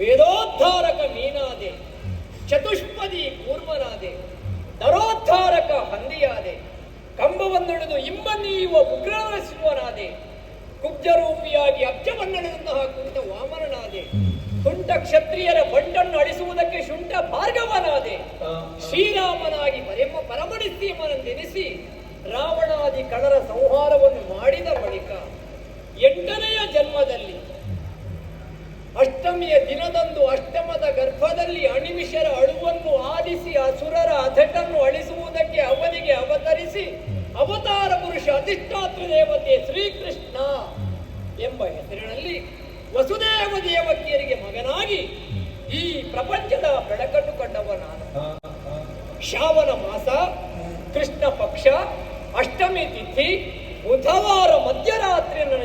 ವೇದೋದ್ಧಾರಕ ಮೀನಾದೆ ಚತುಷ್ಪದಿ ಕೂರ್ಮನಾದೆ ದರೋದ್ಧಾರಕ ಹಂದಿಯಾದೆ ಕಂಬವನ್ನಳೆದು ಇಂಬನೀಯುವ ಉಗ್ರನ ಸಿಂಹನಾದೆ ಕುಬ್ಜರೂಪಿಯಾಗಿ ಅಬ್ಜವನ್ನಡೆದಂತಹ ಕುಂಟ ವಾಮನನಾದೆ ತುಂಟ ಕ್ಷತ್ರಿಯರ ಬಂಟನ್ನು ಅಳಿಸುವುದಕ್ಕೆ ಶುಂಠ ಭಾರ್ಗವನಾದೆ ಶ್ರೀರಾಮನಾಗಿ ಪರಮ ನೆನೆಸಿ ರಾವಣಾದಿ ಕಳರ ಸಂಹಾರವನ್ನು ಮಾಡಿದ ಬಳಿಕ ಎಂಟ ಅಷ್ಟಮಿಯ ದಿನದಂದು ಅಷ್ಟಮದ ಗರ್ಭದಲ್ಲಿ ಅಣಿಮಿಷರ ಅಳುವನ್ನು ಆಲಿಸಿ ಅಸುರರ ಅಧಟನ್ನು ಅಳಿಸುವುದಕ್ಕೆ ಅವನಿಗೆ ಅವತರಿಸಿ ಅವತಾರ ಪುರುಷ ಅಧಿಷ್ಠಾತೃ ದೇವತೆ ಶ್ರೀಕೃಷ್ಣ ಎಂಬ ಹೆಸರಿನಲ್ಲಿ ವಸುದೇವ ದೇವಕಿಯರಿಗೆ ಮಗನಾಗಿ ಈ ಪ್ರಪಂಚದ ಬೆಳಕನ್ನು ಕಂಡವ ನಾನು. ಶ್ರಾವಣ ಮಾಸ ಕೃಷ್ಣ ಪಕ್ಷ ಅಷ್ಟಮಿ ತಿಥಿ ಬುಧವಾರ ಮಧ್ಯರಾತ್ರಿ ನನ್ನ